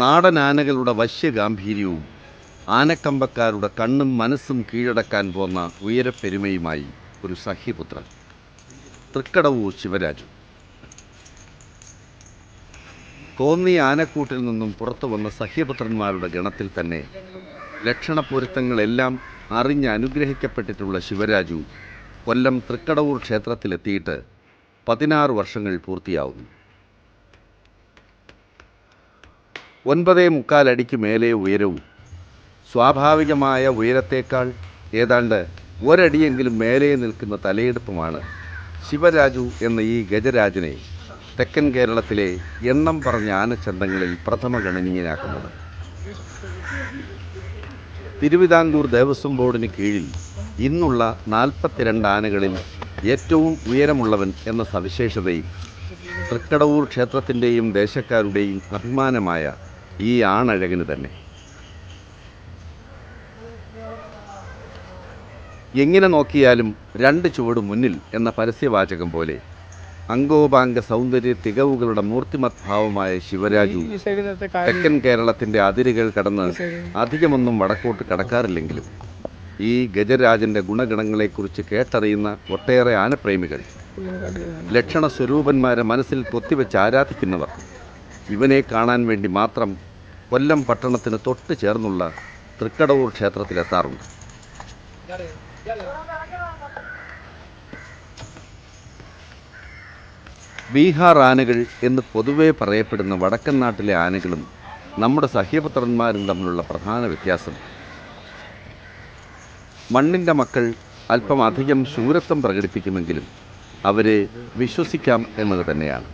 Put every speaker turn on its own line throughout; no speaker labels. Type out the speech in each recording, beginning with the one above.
നാടൻ ആനകളുടെ വശ്യഗാംഭീര്യവും ആനക്കമ്പക്കാരുടെ കണ്ണും മനസ്സും കീഴടക്കാൻ പോന്ന ഉയരപ്പെരുമയുമായി ഒരു സഹ്യപുത്രൻ. തൃക്കടവൂർ ശിവരാജു. കോന്നി ആനക്കൂട്ടിൽ നിന്നും പുറത്തു വന്ന സഹ്യപുത്രന്മാരുടെ ഗണത്തിൽ തന്നെ ലക്ഷണപ്പൊരുത്തങ്ങളെല്ലാം അറിഞ്ഞ് അനുഗ്രഹിക്കപ്പെട്ടിട്ടുള്ള ശിവരാജു കൊല്ലം തൃക്കടവൂർ ക്ഷേത്രത്തിലെത്തിയിട്ട് പതിനാറ് വർഷങ്ങൾ പൂർത്തിയാവുന്നു. ഒൻപതേ മുക്കാലടിക്ക് മേലെ ഉയരവും സ്വാഭാവികമായ ഉയരത്തേക്കാൾ ഏതാണ്ട് ഒരടിയെങ്കിലും മേലെ നിൽക്കുന്ന തലയെടുപ്പുമാണ് ശിവരാജു എന്ന ഈ ഗജരാജനെ തെക്കൻ കേരളത്തിലെ എണ്ണം പറഞ്ഞ ആനച്ചന്തങ്ങളിൽ പ്രഥമ ഗണനീയനാക്കുന്നത്. തിരുവിതാംകൂർ ദേവസ്വം ബോർഡിന് കീഴിൽ ഇന്നുള്ള നാൽപ്പത്തിരണ്ട് ആനകളിൽ ഏറ്റവും ഉയരമുള്ളവൻ എന്ന സവിശേഷതയും തൃക്കടവൂർ ക്ഷേത്രത്തിന്റെയും ദേശക്കാരുടെയും അഭിമാനമായ ഈ ആണഴകിന് തന്നെ. എങ്ങനെ നോക്കിയാലും രണ്ട് ചുവട് മുന്നിൽ എന്ന പരസ്യവാചകം പോലെ അങ്കോപാംഗ സൗന്ദര്യ തികവുകളുടെ മൂർത്തിമത്ഭാവമായ ശിവരാജു തെക്കൻ കേരളത്തിന്റെ അതിരുകൾ കടന്ന് അധികമൊന്നും വടക്കോട്ട് കടക്കാറില്ലെങ്കിലും ഈ ഗജരാജന്റെ ഗുണഗണങ്ങളെക്കുറിച്ച് കേട്ടറിയുന്ന ഒട്ടേറെ ആനപ്രേമികൾ ലക്ഷണ സ്വരൂപന്മാരെ മനസ്സിൽ കൊത്തിവെച്ച് ആരാധിക്കുന്നവർ. ഇവനെ കാണാൻ വേണ്ടി മാത്രം കൊല്ലം പട്ടണത്തിന് തൊട്ട് ചേർന്നുള്ള തൃക്കടവൂർ ക്ഷേത്രത്തിലെത്താറുണ്ട് ബീഹാർ ആനകൾ എന്ന് പൊതുവെ പറയപ്പെടുന്ന വടക്കൻ നാട്ടിലെ ആനകളും നമ്മുടെ സഹ്യപുത്രന്മാരും തമ്മിലുള്ള പ്രധാന വ്യത്യാസം. മണ്ണിന്റെ മക്കൾ അല്പം അധികം ശൂരത്വം പ്രകടിപ്പിക്കുമെങ്കിലും അവരെ വിശ്വസിക്കാം എന്നത് തന്നെയാണ്.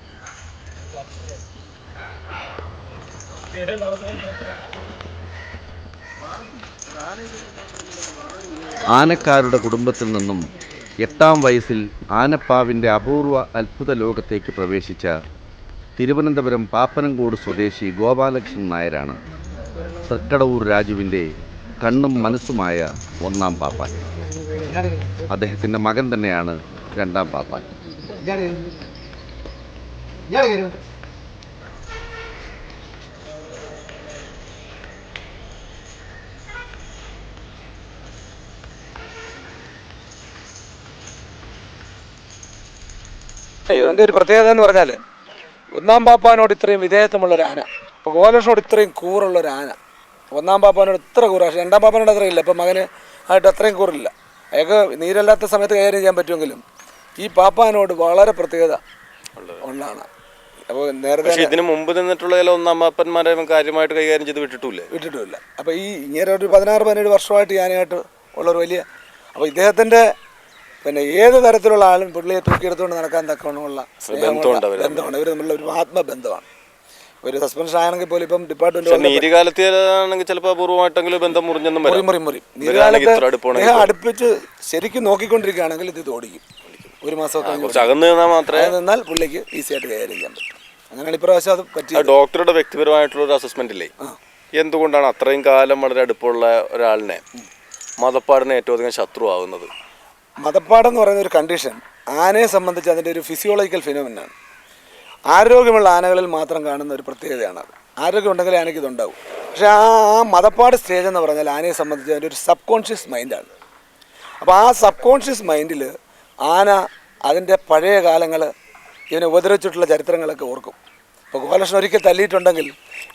ആനക്കാരുടെ കുടുംബത്തിൽ നിന്നും എട്ടാം വയസ്സിൽ ആനപ്പാവിന്റെ അപൂർവ അത്ഭുത ലോകത്തേക്ക് പ്രവേശിച്ച തിരുവനന്തപുരം പാപ്പനംകോട് സ്വദേശി ഗോപാലകൃഷ്ണൻ നായരാണ് തൃക്കടവൂർ രാജുവിന്റെ കണ്ണും മനസ്സുമായ ഒന്നാം പാപ്പാൻ. അദ്ദേഹത്തിന്റെ മകൻ തന്നെയാണ് രണ്ടാം പാപ്പാൻ.
ഇവന്റെ ഒരു പ്രത്യേകത എന്ന് പറഞ്ഞാൽ ഒന്നാം പാപ്പാനോട് ഇത്രയും വിധേയത്വമുള്ള ഒരു ആന. ഇപ്പോൾ ഗോലക്ഷനോട് ഇത്രയും കൂറുള്ള ഒരു ആന. ഒന്നാം പാപ്പാനോട് ഇത്ര കൂറ പക്ഷേ രണ്ടാം പാപ്പാനോട് അത്ര ഇല്ല. ഇപ്പം മകന് ആയിട്ട് അത്രയും കൂറില്ല. അയാൾക്ക് നീരല്ലാത്ത സമയത്ത് കൈകാര്യം ചെയ്യാൻ പറ്റുമെങ്കിലും ഈ പാപ്പാനോട് വളരെ പ്രത്യേകത ഉള്ളതാണ്. അപ്പോൾ നേരത്തെ
ഇതിന് മുമ്പ് നിന്നിട്ടുള്ള ഒന്നാം ഒന്നാമപ്പന്മാരെ അവൻ കാര്യമായിട്ട് കൈകാര്യം ചെയ്ത് വിട്ടിട്ടില്ല?
വിട്ടിട്ടില്ല. അപ്പോൾ ഈ ഇങ്ങനെ ഒരു പതിനാറ് പതിനേഴ് വർഷമായിട്ട് ഞാനായിട്ട് ഉള്ളൊരു വലിയ അപ്പോൾ ഇദ്ദേഹത്തിന്റെ പിന്നെ ഏത് തരത്തിലുള്ള ആളും പുള്ളിയെ തൂക്കിയെടുത്തുകൊണ്ട് നടക്കാൻ തക്കവണ്ണമുള്ള ബന്ധമാണ് ഇവർ തമ്മിലുള്ള ഒരു ആത്മബന്ധമാണ്. ഒരു സസ്പെൻഷൻ ആണെങ്കിൽ പോലും ഇപ്പം ഡിപ്പാർട്ട്മെന്റ്
നീതികാലത്ത് ആണെങ്കിൽ ചിലപ്പോൾ അപൂർവമായിട്ടെങ്കിലും ബന്ധം മുറിഞ്ഞെന്നും
മുറി
വരാം.
മുറി മുറി
ഇവരാണെങ്കിൽ ഇത്ര
അടുപ്പിച്ച് ശരിക്കും നോക്കിക്കൊണ്ടിരിക്കുകയാണെങ്കിൽ ഇത് ഓടിക്കും ഒരു
മാസം അകന്ന് നിന്നാൽ മാത്രമേ
നിന്നാൽ പുള്ളിക്ക് ഈസി ആയിട്ട് കൈകാര്യം ചെയ്യാൻ പറ്റും. അങ്ങനെയാണ് ഇപ്രാവശ്യം അത് പറ്റി
ഡോക്ടറുടെ വ്യക്തിപരമായിട്ടുള്ള ഒരു അസസ്മെന്റ് ഇല്ലേ? എന്തുകൊണ്ടാണ് അത്രയും കാലം വളരെ അടുപ്പമുള്ള ഒരാളിനെ മതപ്പാടിനെ ഏറ്റവും അധികം ശത്രു ആവുന്നത്
മതപ്പാടെന്ന് പറയുന്ന ഒരു കണ്ടീഷൻ ആനയെ സംബന്ധിച്ച് അതിന്റെ ഒരു ഫിസിയോളജിക്കൽ ഫിനോമിനാണ് ആരോഗ്യമുള്ള ആനകളിൽ മാത്രം കാണുന്ന ഒരു പ്രത്യേകതയാണ് അത്. ആരോഗ്യം ഉണ്ടെങ്കിലേ ആനയ്ക്ക് ഇതുണ്ടാവും. പക്ഷേ ആ ആ മതപ്പാട് സ്റ്റേജ് എന്ന് പറഞ്ഞാൽ ആനയെ സംബന്ധിച്ച് അതിന്റെ ഒരു സബ് കോൺഷ്യസ് മൈൻഡാണ് അപ്പോൾ ആ സബ് കോൺഷ്യസ് മൈൻഡിൽ ആന അതിന്റെ പഴയ കാലങ്ങൾ ഇവനെ ഉപദ്രവിച്ചിട്ടുള്ള ചരിത്രങ്ങളൊക്കെ ഓർക്കും. ഇപ്പോൾ ഗോപാലകൃഷ്ണൻ ഒരിക്കൽ തല്ലിയിട്ടുണ്ടെങ്കിൽ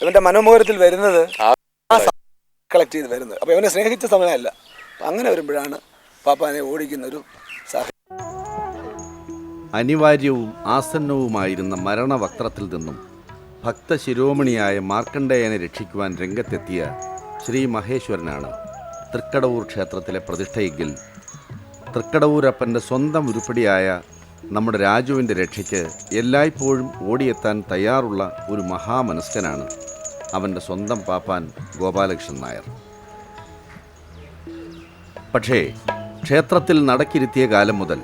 ഇവന്റെ മനോമുഖരത്തിൽ വരുന്നത്
ആ
കളക്ട് ചെയ്ത് വരുന്നത്. അപ്പോൾ ഇവനെ സ്നേഹിച്ച സമയമല്ല. അങ്ങനെ വരുമ്പോഴാണ് പാപ്പാനെ ഓടിക്കുന്ന ഒരു സാഹചര്യം.
അനിവാര്യവും ആസന്നവുമായിരുന്ന മരണവക്ത്രത്തിൽ നിന്നും ഭക്തശിരോമണിയായ മാർക്കണ്ഡേയനെ രക്ഷിക്കുവാൻ രംഗത്തെത്തിയ ശ്രീ മഹേശ്വരനാണ് തൃക്കടവൂർ ക്ഷേത്രത്തിലെ പ്രതിഷ്ഠയെങ്കിൽ തൃക്കടവൂരപ്പന്റെ സ്വന്തം ഉരുപ്പടിയായ നമ്മുടെ രാജുവിന്റെ രക്ഷയ്ക്ക് എല്ലായ്പ്പോഴും ഓടിയെത്താൻ തയ്യാറുള്ള ഒരു മഹാമനസ്കനാണ് അവന്റെ സ്വന്തം പാപ്പാൻ ഗോപാലകൃഷ്ണൻ നായർ. പക്ഷേ ക്ഷേത്രത്തിൽ നടക്കിരുത്തിയ കാലം മുതൽ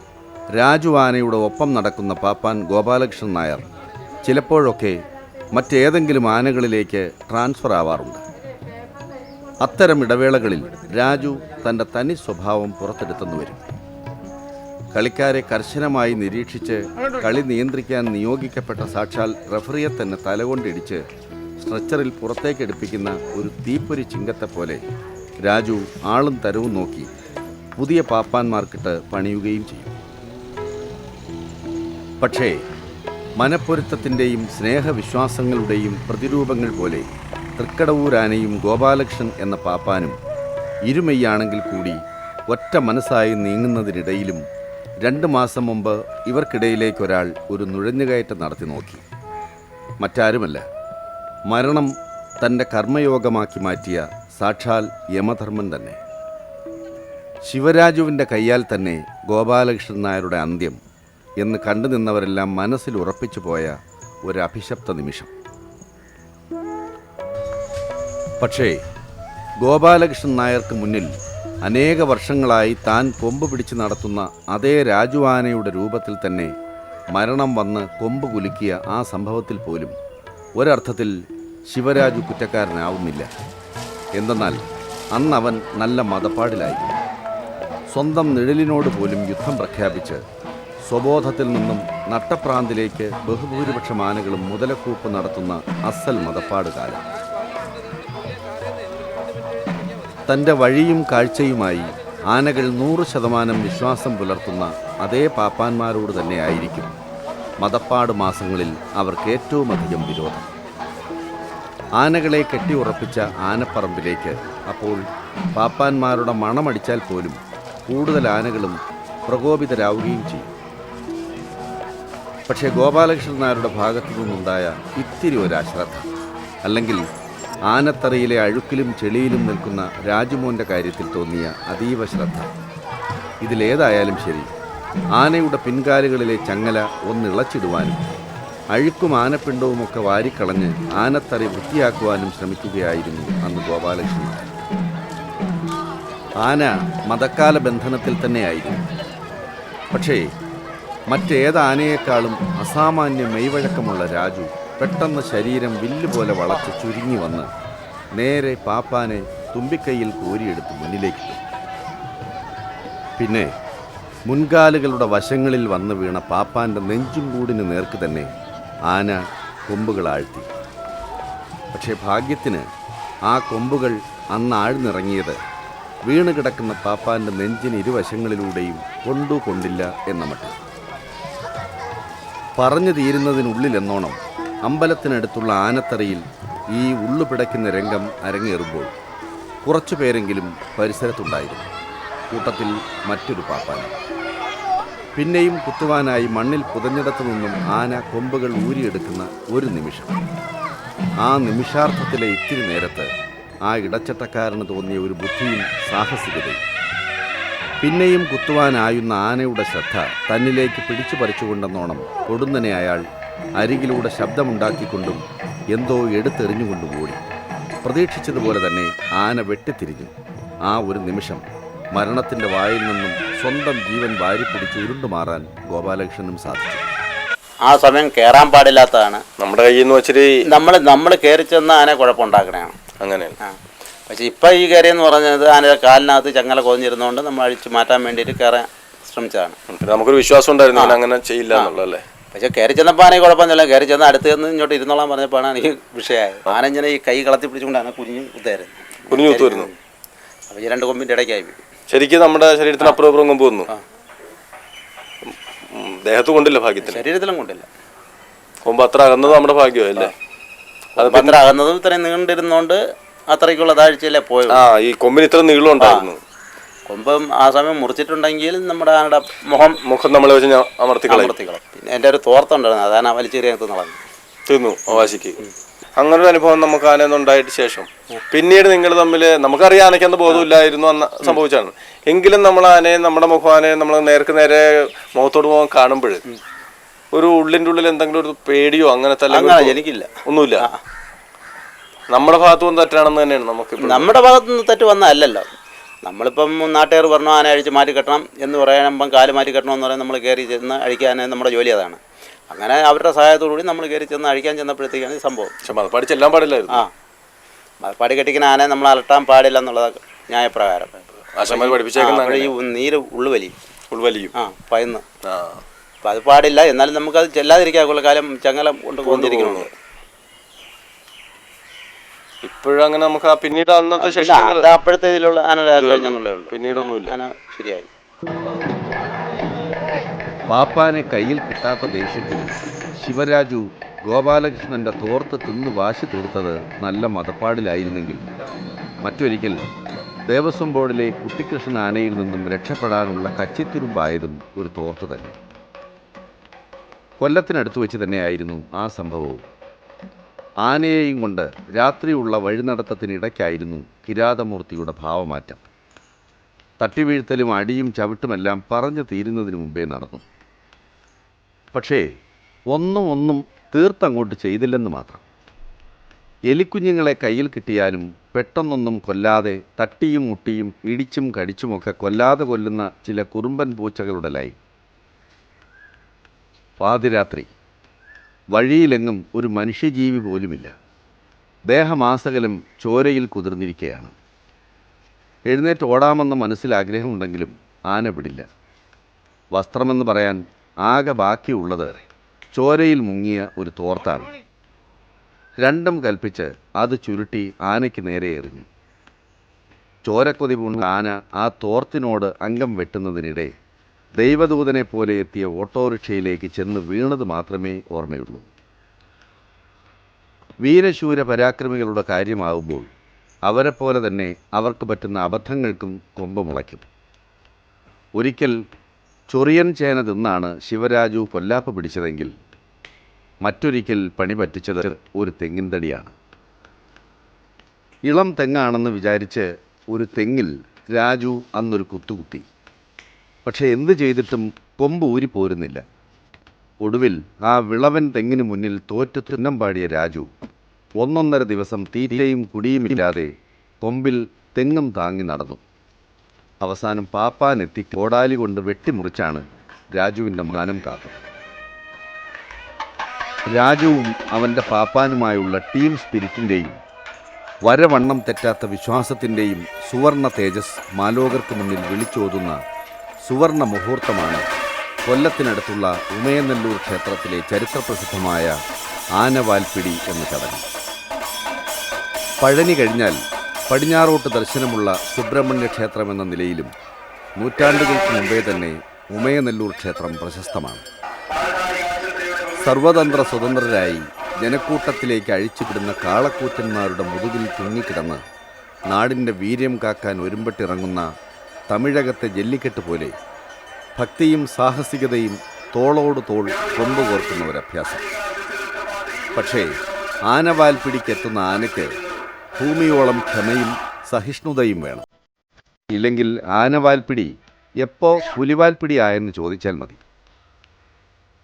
രാജു ആനയുടെ ഒപ്പം നടക്കുന്ന പാപ്പാൻ ഗോപാലകൃഷ്ണൻ നായർ ചിലപ്പോഴൊക്കെ മറ്റേതെങ്കിലും ആനകളിലേക്ക് ട്രാൻസ്ഫർ ആവാറുണ്ട്. അത്തരം ഇടവേളകളിൽ രാജു തന്റെ തനി സ്വഭാവം പുറത്തെടുത്തെന്ന് വരും. കളിക്കാരെ കർശനമായി നിരീക്ഷിച്ച് കളി നിയന്ത്രിക്കാൻ നിയോഗിക്കപ്പെട്ട സാക്ഷാൽ റഫറിയെ തന്നെ തലകൊണ്ടിടിച്ച് സ്ട്രെച്ചറിൽ പുറത്തേക്കെടുപ്പിക്കുന്ന ഒരു തീപ്പൊരി ചിങ്കത്തെ പോലെ രാജു ആളും തരവും നോക്കി പുതിയ പാപ്പാന്മാർക്കിട്ട് പണിയുകയും ചെയ്യും. പക്ഷേ മനപ്പൊരുത്തത്തിന്റെയും സ്നേഹവിശ്വാസങ്ങളുടെയും പ്രതിരൂപങ്ങൾ പോലെ തൃക്കടവൂരാനയും ഗോപാലകൃഷ്ണൻ എന്ന പാപ്പാനും ഇരുമയ്യാണെങ്കിൽ കൂടി ഒറ്റ മനസ്സായി നീങ്ങുന്നതിനിടയിലും രണ്ട് മാസം മുമ്പ് ഇവർക്കിടയിലേക്കൊരാൾ ഒരു നുഴഞ്ഞുകയറ്റം നടത്തി നോക്കി. മറ്റാരുമല്ല മരണം തന്റെ കർമ്മയോഗമാക്കി മാറ്റിയ സാക്ഷാൽ യമധർമ്മൻ തന്നെ. ശിവരാജുവിന്റെ കയ്യാൽ തന്നെ ഗോപാലകൃഷ്ണൻ നായരുടെ അന്ത്യം എന്ന് കണ്ടു നിന്നവരെല്ലാം മനസ്സിൽ ഉറപ്പിച്ചു പോയ ഒരു അഭിശപ്ത നിമിഷം. പക്ഷേ ഗോപാലകൃഷ്ണൻ നായർക്ക് മുന്നിൽ അനേക വർഷങ്ങളായി താൻ കൊമ്പ് പിടിച്ച് നടത്തുന്ന അതേ രാജു ആനയുടെ രൂപത്തിൽ തന്നെ മരണം വന്ന് കൊമ്പ് കുലുക്കിയ ആ സംഭവത്തിൽ പോലും ഒരർത്ഥത്തിൽ ശിവരാജു കുറ്റക്കാരനാവുന്നില്ല. എന്തെന്നാൽ അന്നവൻ നല്ല മതപ്പാടിലായി സ്വന്തം നിഴലിനോട് പോലും യുദ്ധം പ്രഖ്യാപിച്ച് സ്വബോധത്തിൽ നിന്നും നട്ടപ്രാന്തിലേക്ക് ബഹുഭൂരിപക്ഷം ആനകളും മുതലക്കൂപ്പ് നടത്തുന്ന അസൽ മതപ്പാട് കാലം തന്റെ വഴിയും കാഴ്ചയുമായി ആനകൾ നൂറ് ശതമാനം വിശ്വാസം പുലർത്തുന്ന അതേ പാപ്പാന്മാരോട് തന്നെയായിരിക്കും മതപ്പാട് മാസങ്ങളിൽ അവർക്ക് ഏറ്റവും അധികം വിരോധം. ആനകളെ കെട്ടിയുറപ്പിച്ച ആനപ്പറമ്പിലേക്ക് അപ്പോൾ പാപ്പാന്മാരുടെ മണമടിച്ചാൽ പോലും കൂടുതൽ ആനകളും പ്രകോപിതരാവുകയും ചെയ്യും. പക്ഷേ ഗോപാലകൃഷ്ണൻ നായരുടെ ഭാഗത്തു നിന്നുണ്ടായ ഇത്തിരി ഒരു അശ്രദ്ധ. അല്ലെങ്കിൽ ആനത്തറയിലെ അഴുക്കിലും ചെളിയിലും നിൽക്കുന്ന രാജുമോന്റെ കാര്യത്തിൽ തോന്നിയ അതീവ ശ്രദ്ധ. ഇതിലേതായാലും ശരി ആനയുടെ പിൻകാലുകളിലെ ചങ്ങല ഒന്നിളച്ചിടുവാനും അഴുക്കും ആനപ്പിണ്ടവുമൊക്കെ വാരിക്കളഞ്ഞ് ആനത്തറി വൃത്തിയാക്കുവാനും ശ്രമിക്കുകയായിരുന്നു അന്ന് ഗോപാലകൃഷ്ണൻ ആന മതക്കാല ബന്ധനത്തിൽ തന്നെയായിരുന്നു പക്ഷേ മറ്റേത് ആനയേക്കാളും അസാമാന്യ മെയ്വഴക്കമുള്ള രാജു പെട്ടെന്ന് ശരീരം വില്ല് പോലെ വളച്ച് ചുരുങ്ങി വന്ന് നേരെ പാപ്പാനെ തുമ്പിക്കൈയിൽ കോരിയെടുത്ത് മുന്നിലേക്ക് പിന്നെ മുൻകാലുകളുടെ വശങ്ങളിൽ വന്ന് വീണ പാപ്പാന്റെ നെഞ്ചും കൂടിന് നേർക്ക് തന്നെ ആന കൊമ്പുകൾ ആഴ്ത്തി. പക്ഷേ ഭാഗ്യത്തിന് ആ കൊമ്പുകൾ അന്ന് ആഴ്ന്നിറങ്ങിയത് വീണ് കിടക്കുന്ന പാപ്പാന്റെ നെഞ്ചിന് ഇരുവശങ്ങളിലൂടെയും കൊണ്ടു കൊണ്ടില്ല എന്ന മട്ടിൽ. പറഞ്ഞു തീരുന്നതിനുള്ളിലെന്നോണം അമ്പലത്തിനടുത്തുള്ള ആനത്തറയിൽ ഈ ഉള്ളു പിടയ്ക്കുന്ന രംഗം അരങ്ങേറുമ്പോൾ കുറച്ചു പേരെങ്കിലും പരിസരത്തുണ്ടായിരുന്നു. കൂട്ടത്തിൽ മറ്റൊരു പാപ്പാൻ പിന്നെയും കുത്തുവാനായി മണ്ണിൽ പുതഞ്ഞിടത്തു നിന്നും ആന കൊമ്പുകൾ ഊരിയെടുക്കുന്ന ഒരു നിമിഷം. ആ നിമിഷാർത്ഥത്തിലെ ഇത്തിരി നേരത്ത് ആ ഇടച്ചട്ടക്കാരന് തോന്നിയ ഒരു ബുദ്ധിയും സാഹസികതയും. പിന്നെയും കുത്തുവാനായുന്ന ആനയുടെ ശ്രദ്ധ തന്നിലേക്ക് പിടിച്ചു പറിച്ചുകൊണ്ടെന്നോണം കൊടുന്നനെ അയാൾ അരികിലൂടെ ശബ്ദമുണ്ടാക്കിക്കൊണ്ടും എന്തോ എടുത്തെറിഞ്ഞുകൊണ്ടും ഓടി പ്രതീക്ഷിച്ചതുപോലെ തന്നെ ആന വെട്ടിത്തിരിഞ്ഞു. ആ ഒരു നിമിഷം മരണത്തിന്റെ വായിൽ നിന്നും സ്വന്തം ജീവൻ വാരിപ്പിടിച്ച് ഉരുണ്ടുമാറാൻ ഗോപാലകൃഷ്ണനും സാധിച്ചു.
ആ സമയം കയറാൻ പാടില്ലാത്തതാണ്.
നമ്മുടെ കയ്യിൽ നിന്ന് വെച്ചിട്ട്
നമ്മൾ നമ്മൾ കയറി ചെന്ന് ആന കുഴപ്പമുണ്ടാക്കണതാണ്
അങ്ങനെയാണ്.
പക്ഷേ ഇപ്പം ഈ കയറിയെന്ന് പറഞ്ഞത് ആനയുടെ കാലിനകത്ത് ചങ്ങല കൊതിഞ്ഞിരുന്നുകൊണ്ട് നമ്മൾ അഴിച്ചു മാറ്റാൻ വേണ്ടിയിട്ട് കയറാൻ ശ്രമിച്ചതാണ്.
നമുക്കൊരു വിശ്വാസം ഉണ്ടായിരുന്നു അങ്ങനെ ചെയ്യില്ല എന്നുള്ളതല്ലേ?
പക്ഷെ കയറി ചെന്നപ്പോൾ ആനയെ കുഴപ്പമൊന്നുമില്ല. കയറി ചെന്ന് അടുത്ത് നിന്ന് ഇങ്ങോട്ട് ഇരുന്നോളാൻ പറഞ്ഞപ്പോഴാണ് എനിക്ക് വിഷയമായത്. ആന ഇങ്ങനെ ഈ കൈ കളത്തി പിടിച്ചുകൊണ്ടാണ് കുഞ്ഞു കുത്തായിരുന്നു
കുഞ്ഞു കുത്തുമായിരുന്നു
അപ്പോൾ ഈ രണ്ട് കൊമ്പിന്റെ ഇടയ്ക്കായി.
ശരിക്കും നമ്മുടെ ശരീരത്തിന് അപ്പുറം അപ്പുറം കൊമ്പ് വന്നു. ദേഹത്ത് കൊണ്ടില്ല ഭാഗ്യത്തിന്.
ശരീരത്തിലും കൊണ്ടില്ല.
കൊമ്പ് അത്ര അകന്നത് നമ്മുടെ ഭാഗ്യമല്ലേ? അത്
അത്ര അകന്നതും ഇത്രയും നീണ്ടിരുന്നോണ്ട് അത്രയ്ക്കുള്ള താഴ്ചയിലേ പോയത്?
ആ ഈ കൊമ്പിന് ഇത്ര നീളം ഉണ്ടായിരുന്നു
കൊമ്പം ആ സമയം മുറിച്ചിട്ടുണ്ടെങ്കിൽ നമ്മുടെ ആടെ മുഖം
മുഖം നമ്മളെ വെച്ച് ഞാൻ അമർത്തി കളയും.
അമർത്തിക്കളും പിന്നെ എന്റെ ഒരു തോർത്തുണ്ടായിരുന്നു അതാണ് ആ വലിച്ചെറിയത്ത് നടന്നു
തിന്നു വാശിക്ക് അങ്ങനെ ഒരു അനുഭവം നമുക്ക് ആനയൊന്നും ഉണ്ടായിട്ട് ശേഷം. പിന്നീട് നിങ്ങൾ തമ്മിൽ നമുക്കറിയാം ആനയ്ക്ക് അന്ന് ബോധമില്ലായിരുന്നു അന്ന് സംഭവിച്ചാണ് എങ്കിലും നമ്മൾ ആനയെ നമ്മുടെ മുഖം ആനയെ നമ്മൾ നേർക്ക് നേരെ മുഖത്തോട് മുഖം കാണുമ്പോൾ ഒരു ഉള്ളിന്റെ ഉള്ളിൽ എന്തെങ്കിലും ഒരു പേടിയോ അങ്ങനത്തെ
അങ്ങനെ എനിക്കില്ല.
ഒന്നുമില്ല. നമ്മുടെ ഭാഗത്തു നിന്ന് തെറ്റാണെന്ന് തന്നെയാണ് നമുക്ക്
നമ്മുടെ ഭാഗത്തു നിന്ന് തെറ്റ് വന്നതല്ലല്ലോ നമ്മളിപ്പം നാട്ടുകാർ പറഞ്ഞു ആന അഴിച്ച് മാറ്റി കെട്ടണം എന്ന് പറയുമ്പം കാൽ മാറ്റി കെട്ടണം എന്ന് പറയുന്നത് നമ്മൾ കയറി ചെന്ന് അഴിക്കാൻ നമ്മുടെ ജോലി അതാണ്. അങ്ങനെ അവരുടെ സഹായത്തോടുകൂടി നമ്മൾ കയറി ചെന്ന് അഴിക്കാൻ ചെന്നപ്പോഴത്തേക്കാണ് ഈ സംഭവം.
പക്ഷെ മതപ്പാടി ചെല്ലാൻ പാടില്ലായിരുന്നു.
ആ. മതപ്പാടി കെട്ടിക്കുന്ന ആനയെ നമ്മൾ അലട്ടാൻ പാടില്ല എന്നുള്ളത് ന്യായപ്രകാരം.
പഠിപ്പിച്ചേക്കുന്ന
ഈ നീര് ഉള്ളുവലിയും.
ഉൾവലിയും
ആ പയന്ന്
ആ.
അപ്പം അത് പാടില്ല. എന്നാലും നമുക്കത് ചെല്ലാതിരിക്കാനുള്ള കാലം ചങ്ങല കൊണ്ട് കൊണ്ടിരിക്കുന്നുണ്ട്
ഇപ്പോഴങ്ങനെ അങ്ങനെ നമുക്ക് ആ പിന്നീട് അന്നത്തെ ശേഷം
അത് അപ്പോഴത്തെ ഇതിലുള്ള ആന
പിന്നീടൊന്നുമില്ല.
ആന ശരിയായി.
പാപ്പാനെ കയ്യിൽ കിട്ടാത്ത ദേഷ്യത്തിൽ ശിവരാജു ഗോപാലകൃഷ്ണന്റെ തോർത്ത് തിന്ന് വാശി തീർത്തത് നല്ല മതപ്പാടിലായിരുന്നെങ്കിൽ. മറ്റൊരിക്കൽ ദേവസ്വം ബോർഡിലെ കുട്ടിക്കൃഷ്ണൻ ആനയിൽ നിന്നും രക്ഷപ്പെടാനുള്ള കച്ചിത്തുരുമ്പായതും ഒരു തോർത്ത് തന്നെ. കൊല്ലത്തിനടുത്ത് വെച്ച് തന്നെയായിരുന്നു ആ സംഭവവും. ആനയെയും കൊണ്ട് രാത്രിയുള്ള വഴിനടത്തത്തിനിടയ്ക്കായിരുന്നു കിരാതമൂർത്തിയുടെ ഭാവമാറ്റം. തട്ടിവീഴ്ത്തലും അടിയും ചവിട്ടുമെല്ലാം പറഞ്ഞു തീരുന്നതിന് മുമ്പേ നടന്നു. പക്ഷേ ഒന്നും ഒന്നും തീർത്തങ്ങോട്ട് ചെയ്തില്ലെന്ന് മാത്രം. എലിക്കുഞ്ഞുങ്ങളെ കയ്യിൽ കിട്ടിയാലും പെട്ടെന്നൊന്നും കൊല്ലാതെ തട്ടിയും മുട്ടിയും ഇടിച്ചും കടിച്ചുമൊക്കെ കൊല്ലാതെ കൊല്ലുന്ന ചില കുറുമ്പൻ പൂച്ചകളുടെ ലൈൻ. പാതിരാത്രി. വഴിയിലെങ്ങും ഒരു മനുഷ്യജീവി പോലുമില്ല. ദേഹമാസകലം ചോരയിൽ കുതിർന്നിരിക്കുകയാണ് എഴുന്നേറ്റ് ഓടാമെന്ന മനസ്സിൽ ആഗ്രഹമുണ്ടെങ്കിലും ആന വിടില്ല വസ്ത്രമെന്ന് പറയാൻ ആകെ ബാക്കിയുള്ളത് ചോരയിൽ മുങ്ങിയ ഒരു തോർത്താണ്. രണ്ടും കൽപ്പിച്ച് അത് ചുരുട്ടി ആനയ്ക്ക് നേരെ എറിഞ്ഞു. ചോരക്കൊതി പൂണ്ട ആന ആ തോർത്തിനോട് അംഗം വെട്ടുന്നതിനിടെ ദൈവദൂതനെ പോലെ എത്തിയ ഓട്ടോറിക്ഷയിലേക്ക് ചെന്ന് വീണത് മാത്രമേ ഓർമ്മയുള്ളൂ. വീരശൂര പരാക്രമികളുടെ കാര്യമാവുമ്പോൾ അവരെപ്പോലെ തന്നെ അവർക്ക് പറ്റുന്ന അബദ്ധങ്ങൾക്കും കൊമ്പ് മുളയ്ക്കും. ഒരിക്കൽ ചൊറിയൻ ചേന തിന്നാണ് ശിവരാജു പൊല്ലാപ്പ് പിടിച്ചതെങ്കിൽ മറ്റൊരിക്കൽ പണി പറ്റിച്ചത് ഒരു തെങ്ങിൻ തടിയാണ്. ഇളം തെങ്ങാണെന്ന് വിചാരിച്ച് ഒരു തെങ്ങിൽ രാജു അന്നൊരു കുത്തുകുത്തി. പക്ഷേ എന്ത് ചെയ്തിട്ടും കൊമ്പ് ഊരിപ്പോരുന്നില്ല ഒടുവിൽ ആ വിളവൻ തെങ്ങിന് മുന്നിൽ തോറ്റു തുന്നം പാടിയ രാജു ഒന്നൊന്നര ദിവസം തീറ്റയും കുടിയുമില്ലാതെ കൊമ്പിൽ തെങ്ങും താങ്ങി നടന്നു. അവസാനം പാപ്പാനെത്തി കോടാലി കൊണ്ട് വെട്ടിമുറിച്ചാണ് രാജുവിന്റെ മാനം കാത്തത്. രാജുവും അവന്റെ പാപ്പാനുമായുള്ള ടീം സ്പിരിറ്റിന്റെയും വരവണ്ണം തെറ്റാത്ത വിശ്വാസത്തിന്റെയും സുവർണ തേജസ് മാലോകർക്ക് മുന്നിൽ വിളിച്ചോതുന്ന സുവർണ മുഹൂർത്തമാണ്. കൊല്ലത്തിനടുത്തുള്ള ഉമയനെല്ലൂർ ക്ഷേത്രത്തിലെ ചരിത്രപ്രസിദ്ധമായ ആനവാൽപിടി എന്ന ചടങ്ങ്. പഴനി കഴിഞ്ഞാൽ പടിഞ്ഞാറോട്ട് ദർശനമുള്ള സുബ്രഹ്മണ്യ ക്ഷേത്രം എന്ന നിലയിലും നൂറ്റാണ്ടുകൾക്ക് മുമ്പേ തന്നെ ഉമയനെല്ലൂർ ക്ഷേത്രം പ്രശസ്തമാണ്. സർവതന്ത്ര സ്വതന്ത്രരായി ജനക്കൂട്ടത്തിലേക്ക് അഴിച്ചുവിടുന്ന കാളക്കൂറ്റന്മാരുടെ മുതുകിൽ തൂങ്ങിക്കിടന്ന് നാടിന്റെ വീര്യം കാക്കാൻ ഒരുമ്പെട്ടിറങ്ങുന്ന തമിഴകത്തെ ജല്ലിക്കെട്ട് പോലെ ഭക്തിയും സാഹസികതയും തോളോട് തോൾ കൊമ്പുകോർക്കുന്ന ഒരഭ്യാസം പക്ഷേ ആനവാൽപ്പിടിക്കെത്തുന്ന ആനയ്ക്ക് ഭൂമിയോളം ക്ഷമയും സഹിഷ്ണുതയും വേണം. ഇല്ലെങ്കിൽ ആനവാൽപ്പിടി എപ്പോ പുലിവാൽപ്പിടി ആയെന്ന് ചോദിച്ചാൽ മതി.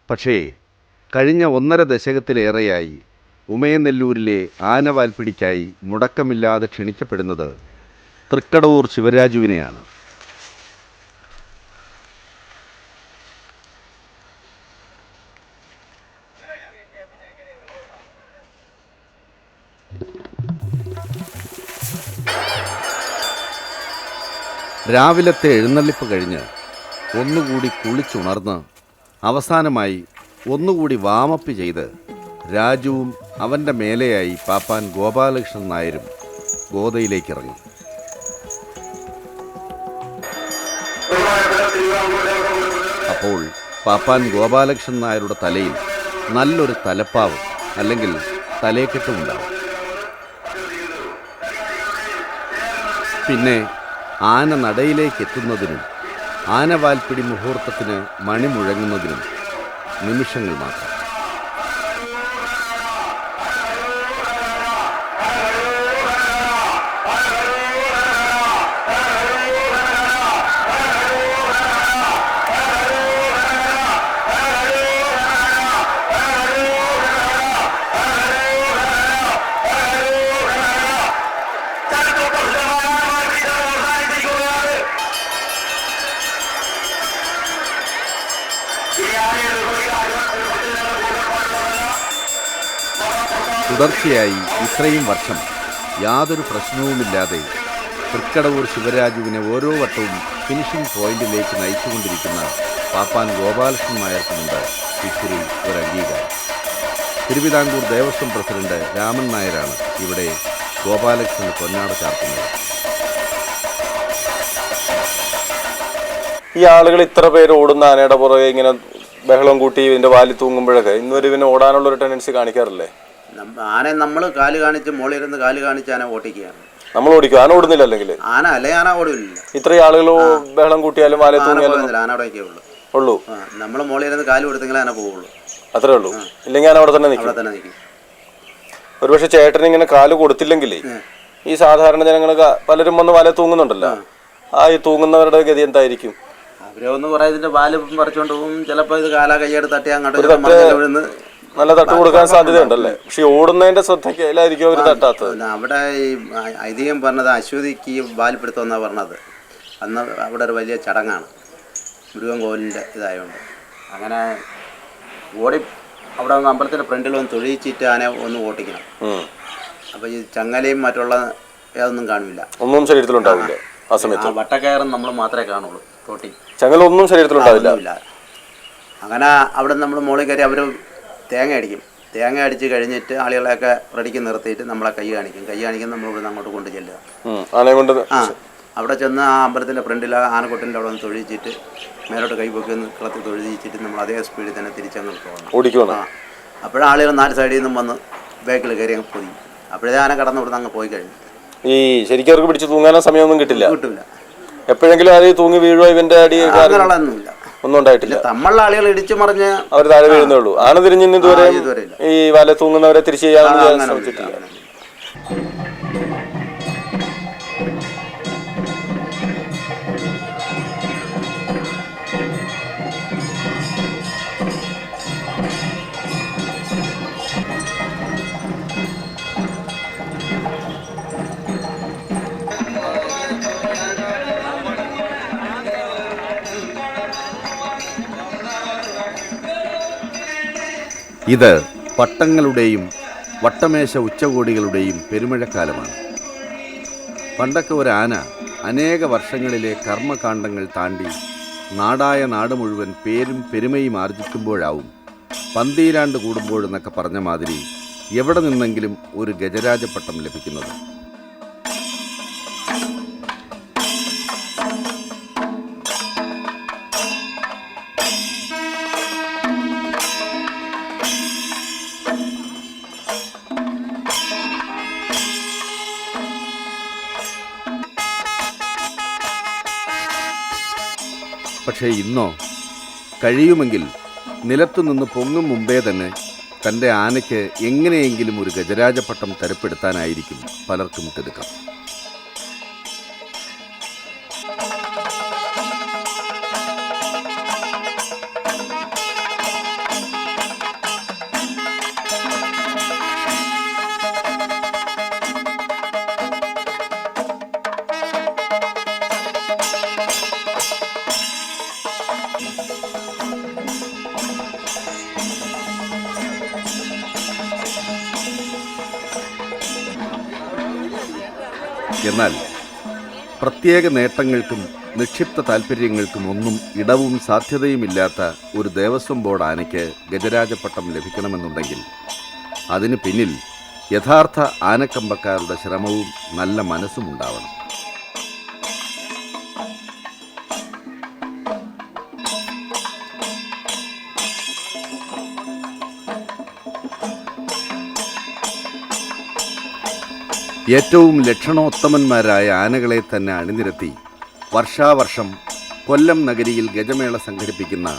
പക്ഷേ കഴിഞ്ഞ ഒന്നര ദശകത്തിലേറെയായി ഉമയനെല്ലൂരിലെ ആനവാൽപ്പിടിക്കായി മുടക്കമില്ലാതെ ക്ഷണിക്കപ്പെടുന്നത് തൃക്കടവൂർ ശിവരാജുവിനെയാണ്. രാവിലത്തെ എഴുന്നള്ളിപ്പ് കഴിഞ്ഞ് ഒന്നുകൂടി കുളിച്ചുണർന്ന് അവസാനമായി ഒന്നുകൂടി വാമപ്പ് ചെയ്ത് രാജുവും അവന്റെ മേലെയായി പാപ്പാൻ ഗോപാലകൃഷ്ണൻ നായരും ഗോതയിലേക്ക് ഇറങ്ങി അപ്പോൾ പാപ്പാൻ ഗോപാലകൃഷ്ണൻ നായരുടെ തലയിൽ നല്ലൊരു തലപ്പാവ് അല്ലെങ്കിൽ തലേക്കെട്ടുമുണ്ടാവും പിന്നെ ആന നടയിലേക്ക് എത്തുന്നതിനും ആനവാൽപ്പിടി മുഹൂർത്തത്തിന് മണി മുഴങ്ങുന്നതിനും നിമിഷങ്ങൾ മാത്രം. തുടർച്ചയായി ഇത്രയും വർഷം യാതൊരു പ്രശ്നവുമില്ലാതെ തൃക്കടവൂർ ശിവരാജുവിനെ ഓരോ വട്ടവും ഫിനിഷിംഗ് പോയിന്റിലേക്ക് നയിച്ചുകൊണ്ടിരിക്കുന്ന പാപ്പാൻ ഗോപാലകൃഷ്ണൻ നായർക്കുമുണ്ട് ഇക്കുറി ഒരു അംഗീകാരം. തിരുവിതാംകൂർ ദേവസ്വം പ്രസിഡന്റ് രാമൻ നായരാണ് ഇവിടെ ഗോപാലകൃഷ്ണന് പൊന്നാട ചാർത്തുന്നത്.
ഈ ആളുകൾ ഇത്ര പേര് ഓടുന്ന ആനയുടെ പുറകെ ഇങ്ങനെ ബഹളം കൂട്ടി ഇതിന്റെ വാലി തൂങ്ങുമ്പോഴൊക്കെ ഇന്നുവരെ ഇവന് ഓടാനുള്ള ഒരു ടെൻഡൻസി കാണിക്കാറില്ലേ?
ആനയെ നമ്മൾ കാൽ കാണിച്ച് മുകളിലിരുന്ന് കാൽ കാണിച്ച് ആന ഓട്ടിക്കുകയാണ്
നമ്മൾ ഓടിക്കും. ആന ഓടുന്നില്ല അല്ലെങ്കിൽ
ആന അല്ലെ ആന ഓടില്ല.
ഇത്രയും ആളുകൾ ബഹളം കൂട്ടിയാലും
ആന പോകുന്നില്ല ആന അവിടെ ഉള്ളൂ.
ഉള്ളൂ.
നമ്മൾ മുകളിലിരുന്ന് കാൽ കൊടുത്തെങ്കിൽ ആന പോവുള്ളൂ.
അത്രേ ഉള്ളൂ. ഇല്ലെങ്കിൽ ആന അവിടെ തന്നെ നിൽക്കും.
അവിടെ തന്നെ നിൽക്കും.
ഒരുപക്ഷെ ചേട്ടൻ ഇങ്ങനെ കാൽ കൊടുത്തില്ലെങ്കിലേ ഈ സാധാരണ ജനങ്ങൾ പലരും വന്ന് വല തൂങ്ങുന്നുണ്ടല്ലോ? ആ. ഈ തൂങ്ങുന്നവരുടെ ഗതി എന്തായിരിക്കും?
അവരെ ഒന്ന് പറയാം ഇതിന്റെ വാൽ പറിച്ചോണ്ട് പോകും ചിലപ്പോ ഇത് കാലാ കൈയെടുത്ത് തട്ടി അങ്ങോട്ട്
നല്ല തട്ട് കൊടുക്കാൻ സാധ്യതയുണ്ടല്ലേ? പക്ഷെ ഓടുന്നതിന്റെ ശ്രദ്ധയ്ക്കായിരിക്കും അവർ തട്ടാത്തത്.
അവിടെ ഈ ഐതിഹ്യം പറഞ്ഞത് അശ്വതിക്ക് വാലിപ്പിടുത്തം എന്നാണ് പറഞ്ഞത്. അന്ന് അവിടെ ഒരു വലിയ ചടങ്ങാണ്. മുരുകൻ കോവിലിന്റെ ഇതായതുകൊണ്ട് അങ്ങനെ ഓടി അവിടെ അമ്പലത്തിന്റെ ഫ്രണ്ടിൽ ഒന്ന് തൊഴിച്ചിട്ട് ആനെ ഒന്ന് ഓട്ടിക്കണം. അപ്പോൾ ഈ ചങ്ങലയും മറ്റുള്ള യാതൊന്നും കാണില്ല.
ഒന്നും ശരീരത്തിലുണ്ടാവില്ല ആ സമയത്ത്.
വട്ടക്കയറും നമ്മൾ മാത്രമേ കാണുള്ളൂ തോട്ടി.
ചങ്ങല ഒന്നും ശരീരത്തിലുണ്ടാവില്ല
അങ്ങനെ അവിടെ നമ്മൾ മോളിൽ കയറി അവർ തേങ്ങ അടിക്കും. തേങ്ങ അടിച്ച് കഴിഞ്ഞിട്ട് ആളുകളെയൊക്കെ റെഡിക്ക് നിർത്തിയിട്ട് നമ്മളെ കൈ കാണിക്കും. കൈ കാണിക്കുന്ന നമ്മൾ ഇവിടെ അങ്ങോട്ട് കൊണ്ട് ചെല്ലുക. ആ അവിടെ ചെന്ന് ആ അമ്പലത്തിന്റെ ഫ്രണ്ടിൽ ആ ആനക്കൊട്ടിന്റെ അവിടെ ഒന്ന് തൊഴിച്ചിട്ട് മേലോട്ട് കൈ പൊക്കി ഒന്ന് കളത്തി തൊഴിച്ചിട്ട് നമ്മൾ അതേ സ്പീഡിൽ തന്നെ തിരിച്ചങ്ങ് പോകണം.
ഓടിക്കുവാണ്.
ആ അപ്പോഴാളുകൾ ആളുകൾ നാല് സൈഡിൽ നിന്നും വന്ന് ബാക്കിൽ കയറി അങ്ങ് പൊതി അപ്പോഴേ ആന കടന്ന് ഇവിടുന്ന് അങ്ങ് പോയി കഴിഞ്ഞു.
ഈ ശരിക്കും അവർക്ക് പിടിച്ച് തൂങ്ങാനും സമയമൊന്നും കിട്ടില്ല.
കിട്ടില്ല.
എപ്പോഴെങ്കിലും അത് തൂങ്ങി വീഴോ ഇവന്റെ അടി?
അങ്ങനെയുള്ളതൊന്നുമില്ല.
ഒന്നും ഉണ്ടായിട്ടില്ല.
തമ്മുള്ള ആളുകൾ ഇടിച്ചു മറിഞ്ഞ്
അവർ താഴെ വീഴുന്നേ ഉള്ളൂ. തിരിഞ്ഞിന്ന് തിരിഞ്ഞ് ഇതുവരെ. ഈ വല തൂങ്ങുന്നവരെ തിരിച്ചു
ചെയ്യാൻ
ശ്രമിച്ചിട്ടില്ല.
ഇത് പട്ടങ്ങളുടെയും വട്ടമേശ ഉച്ചകോടികളുടെയും പെരുമഴക്കാലമാണ്. പണ്ടൊക്കെ ഒരു ആന അനേക വർഷങ്ങളിലെ കർമ്മകാണ്ഡങ്ങൾ താണ്ടി നാടായ നാട് മുഴുവൻ പേരും പെരുമയും ആർജിക്കുമ്പോഴാവും പന്തീരാണ്ട് കൂടുമ്പോഴെന്നൊക്കെ പറഞ്ഞ മാതിരി എവിടെ നിന്നെങ്കിലും ഒരു ഗജരാജപട്ടം ലഭിക്കുന്നത്. പക്ഷേ ഇന്നോ കഴിയുമെങ്കിൽ നിലത്തുനിന്ന് പൊങ്ങും മുമ്പേ തന്നെ തന്റെ ആനയ്ക്ക് എങ്ങനെയെങ്കിലും ഒരു ഗജരാജപട്ടം തരപ്പെടുത്താനായിരിക്കും പലർക്കും തിടുക്കം. എന്നാൽ പ്രത്യേക നേട്ടങ്ങൾക്കും നിക്ഷിപ്ത താൽപ്പര്യങ്ങൾക്കും ഒന്നും ഇടവും സാധ്യതയുമില്ലാത്ത ഒരു ദേവസ്വം ബോർഡ് ആനയ്ക്ക് ഗജരാജപട്ടം ലഭിക്കണമെന്നുണ്ടെങ്കിൽ അതിന് പിന്നിൽ യഥാർത്ഥ ആനക്കമ്പക്കാരുടെ ശ്രമവും നല്ല മനസ്സും ഏറ്റവും ലക്ഷണോത്തമന്മാരായ ആനകളെ തന്നെ അണിനിരത്തി വർഷാവർഷം കൊല്ലം നഗരിയിൽ ഗജമേള സംഘടിപ്പിക്കുന്ന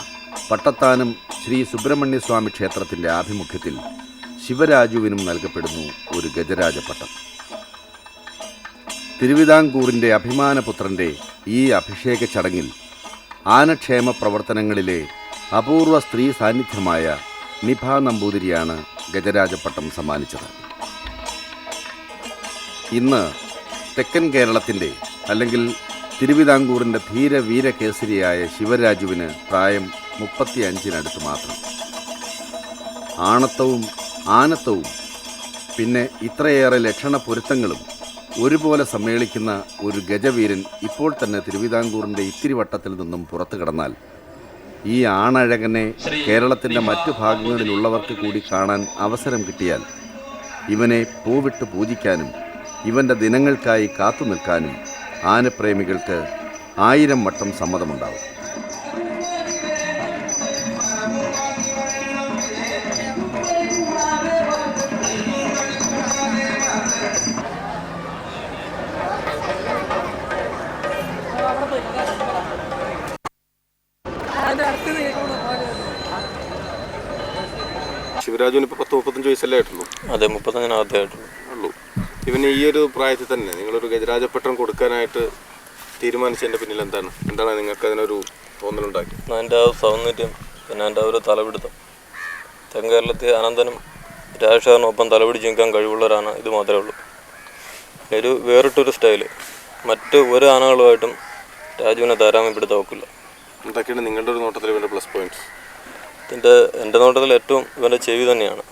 പട്ടത്താനം ശ്രീ സുബ്രഹ്മണ്യസ്വാമി ക്ഷേത്രത്തിന്റെ ആഭിമുഖ്യത്തിൽ ശിവരാജുവിനും നൽകപ്പെടുന്നു ഒരു ഗജരാജപട്ടം. തിരുവിതാംകൂറിന്റെ അഭിമാനപുത്രന്റെ ഈ അഭിഷേക ചടങ്ങിൽ ആനക്ഷേമ പ്രവർത്തനങ്ങളിലെ അപൂർവ സ്ത്രീ സാന്നിധ്യമായ നിഭ നമ്പൂതിരിയാണ് ഗജരാജപട്ടം സമ്മാനിച്ചത്. ഇന്ന് തെക്കൻ കേരളത്തിന്റെ അല്ലെങ്കിൽ തിരുവിതാംകൂറിന്റെ ധീര വീരകേസരിയായ ശിവരാജുവിന് പ്രായം മുപ്പത്തിയഞ്ചിനടുത്ത് മാത്രം. ആണത്തവും ആനത്തവും പിന്നെ ഇത്രയേറെ ലക്ഷണ പൊരുത്തങ്ങളും ഒരുപോലെ സമ്മേളിക്കുന്ന ഒരു ഗജവീരൻ ഇപ്പോൾ തന്നെ തിരുവിതാംകൂറിന്റെ ഇത്തിരി വട്ടത്തിൽ നിന്നും പുറത്തു കടന്നാൽ ഈ ആണഴകനെ കേരളത്തിന്റെ മറ്റു ഭാഗങ്ങളിലുള്ളവർക്ക് കൂടി കാണാൻ അവസരം കിട്ടിയാൽ ഇവനെ പൂവിട്ട് പൂജിക്കാനും ഇവന്റെ ദിനങ്ങൾക്കായി കാത്തു നിൽക്കാനും ആനപ്രേമികൾക്ക് ആയിരം വട്ടം സമ്മതമുണ്ടാവും.
ശിവരാജുവിന് ഇപ്പോൾ പത്ത് മുപ്പത്തഞ്ച് വയസ്സല്ലേ ആയിട്ടുള്ളൂ?
അതെ മുപ്പത്തഞ്ചിനകത്തായിട്ടുള്ളൂ
ഉള്ളൂ ഇവന് ഈ ഒരു പ്രായത്തിൽ തന്നെ നിങ്ങളൊരു ഗജരാജപട്ടം കൊടുക്കാനായിട്ട് തീരുമാനിച്ചതിന്റെ പിന്നിൽ എന്താണ്? എന്താണ് നിങ്ങൾക്ക് അതിനൊരു തോന്നലുണ്ടാക്കി?
അതിന്റെ ആ സൗന്ദര്യം പിന്നെ അതിന്റെ ആ ഒരു തലപിടുത്തം. തെങ്കേരളത്തിൽ അനന്തനും രാജശേഖരനൊപ്പം തലപിടിച്ച് നിൽക്കാൻ കഴിവുള്ളവരാണ് ഇത് മാത്രമേ ഉള്ളൂ. ഒരു വേറിട്ടൊരു സ്റ്റൈൽ. മറ്റ് ഒരു ആനകളുമായിട്ടും രാജുവിനെ താരാമ്യപ്പെടുത്താൻ ഒക്കില്ല.
എന്തൊക്കെയാണ് നിങ്ങളുടെ ഒരു നോട്ടത്തിൽ ഇവന്റെ പ്ലസ് പോയിന്റ്സ്
ഇതിന്റെ എന്റെ നോട്ടത്തിൽ ഏറ്റവും ഇവന്റെ ചെവി തന്നെയാണ്.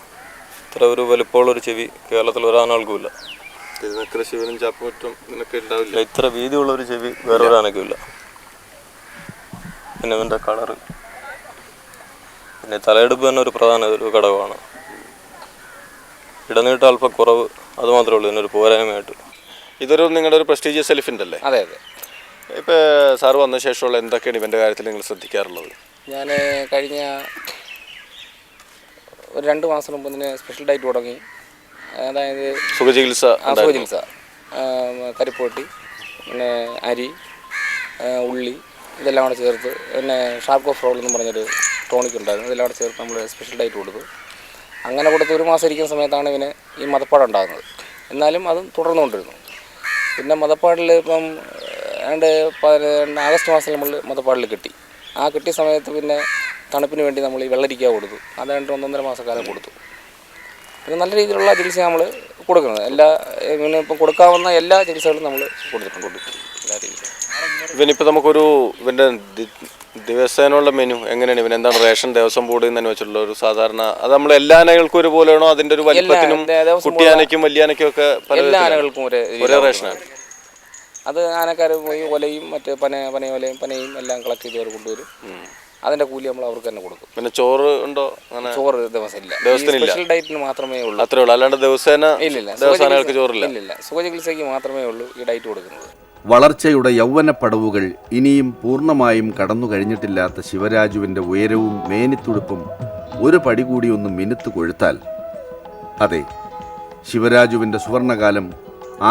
ഇത്ര ഒരു വലിപ്പമുള്ളൊരു ചെവി കേരളത്തിൽ ഒരാനാൾക്കുമില്ല
തിരുനക്കര ശിവനും ചാപ്പുമറ്റും നിനക്ക് ഉണ്ടാവില്ല.
ഇത്ര വീതിയുള്ള ഒരു ചെവി വേറെ വേറൊരു ഇല്ല പിന്നെ ഇവന്റെ കളറ്. പിന്നെ തലയെടുപ്പ് തന്നെ ഒരു പ്രധാന ഒരു ഘടകമാണ്. ഇടനീട്ട് അല്പം കുറവ് അത് മാത്രമേ ഉള്ളൂ ഇതിനൊരു പോരായ്മയായിട്ട്.
ഇതൊരു നിങ്ങളുടെ ഒരു പ്രസ്റ്റീജിയസ് എലിഫന്റ് അല്ലേ?
അതെ അതെ.
ഇപ്പോൾ സാറ് വന്ന ശേഷമുള്ള എന്തൊക്കെയാണ് ഇവന്റെ കാര്യത്തിൽ നിങ്ങൾ ശ്രദ്ധിക്കാറുള്ളത്?
ഞാൻ കഴിഞ്ഞ ഒരു രണ്ട് മാസം മുമ്പ് ഇതിന് സ്പെഷ്യൽ ഡയറ്റ് തുടങ്ങി. അതായത്
സുഖചികിത്സ
സുഖചികിത്സ. കരിപ്പോട്ടി പിന്നെ അരി ഉള്ളി ഇതെല്ലാം കൂടെ ചേർത്ത് പിന്നെ ഷാർക്ക് ഓഫ് റോൾ എന്ന് പറഞ്ഞൊരു ടോണിക് ഉണ്ടായിരുന്നു. ഇതെല്ലാം കൂടെ ചേർത്ത് നമ്മൾ സ്പെഷ്യൽ ഡയറ്റ് കൊടുത്തു. അങ്ങനെ കൊടുത്ത് ഒരു മാസം ഇരിക്കുന്ന സമയത്താണ് ഇവന് ഈ മതപ്പാട് ഉണ്ടാകുന്നത്. എന്നാലും അതും തുടർന്നുകൊണ്ടിരുന്നു. പിന്നെ മതപ്പാടിൽ ഇപ്പം പതിന- ആഗസ്റ്റ് മാസത്തിൽ നമ്മൾ മതപ്പാടിൽ കിട്ടി. ആ കിട്ടിയ സമയത്ത് പിന്നെ തണുപ്പിന് വേണ്ടി നമ്മൾ ഈ വെള്ളരിക്ക കൊടുത്തു. അതായത് ഒന്നൊന്നര മാസക്കാലം കൊടുത്തു. പിന്നെ നല്ല രീതിയിലുള്ള ചികിത്സ നമ്മൾ കൊടുക്കുന്നത്. എല്ലാ പിന്നെ ഇപ്പം കൊടുക്കാവുന്ന എല്ലാ ചികിത്സകളും നമ്മൾ കൊടുത്തിട്ടുണ്ട് എല്ലാ രീതിയിലും.
ഇവനിപ്പോൾ നമുക്കൊരു ഇവന്റെ ദിവസേനുള്ള ദിവസേനയുള്ള മെനു എങ്ങനെയാണ്? ഇവൻ എന്താണ് റേഷൻ ദിവസം ബോർഡിൽ നിന്ന് തന്നെ വെച്ചിട്ടുള്ള ഒരു സാധാരണ അത് നമ്മൾ എല്ലാ ആനകൾക്കും ഒരുപോലെയാണോ? അതിന്റെ ഒരു വലിപ്പത്തിനും കുട്ടിയാനയ്ക്കും വലിയാനയ്ക്കും ഒക്കെ
എല്ലാ. ആനകൾക്കും ഒരേ
റേഷനാണ്
അത് ആനക്കാർ പോയി ഒലയും മറ്റ് പന പനയോലയും പനയും എല്ലാം കളക്ട് ചെയ്ത് അവർ കൊണ്ടുവരും. അതിന്റെ കൂലി നമ്മൾ അവർക്ക് തന്നെ കൊടുക്കും.
പിന്നെ ചോറ് ഉണ്ടോ? അങ്ങനെ
ചോറ് ദിവസമില്ല.
ഇല്ല.
സ്പെഷ്യൽ ഡയറ്റിന് മാത്രമേ ഉള്ളൂ.
അത്രേ ഉള്ളൂ. അല്ലാണ്ട് ദിവസേന
ഇല്ലില്ല
ദിവസാനകൾക്ക് ചോറില്ല.
ഇല്ലില്ല സുഖചികിത്സയ്ക്ക് മാത്രമേ ഉള്ളൂ ഈ ഡയറ്റ് കൊടുക്കുന്നത്.
വളർച്ചയുടെ യൗവന പടവുകൾ ഇനിയും പൂർണമായും കടന്നു കഴിഞ്ഞിട്ടില്ലാത്ത ശിവരാജുവിന്റെ ഉയരവും മേനിത്തുടുപ്പും ഒരു പടി കൂടി ഒന്ന് മിനുത്ത് കൊഴുത്താൽ അതെ ശിവരാജുവിന്റെ സുവർണകാലം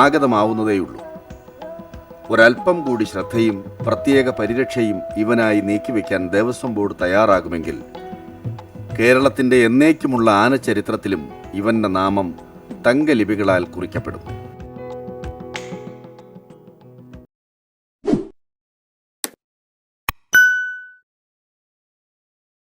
ആഗതമാവുന്നതേയുള്ളൂ. ഒരല്പം കൂടി ശ്രദ്ധയും പ്രത്യേക പരിരക്ഷയും ഇവനായി നീക്കിവെക്കാൻ ദേവസ്വം ബോർഡ് തയ്യാറാകുമെങ്കിൽ കേരളത്തിന്റെ എന്നേക്കുമുള്ള ആനച്ചരിത്രത്തിലും ഇവന്റെ നാമം തങ്കലിപികളാൽ കുറിക്കപ്പെടും.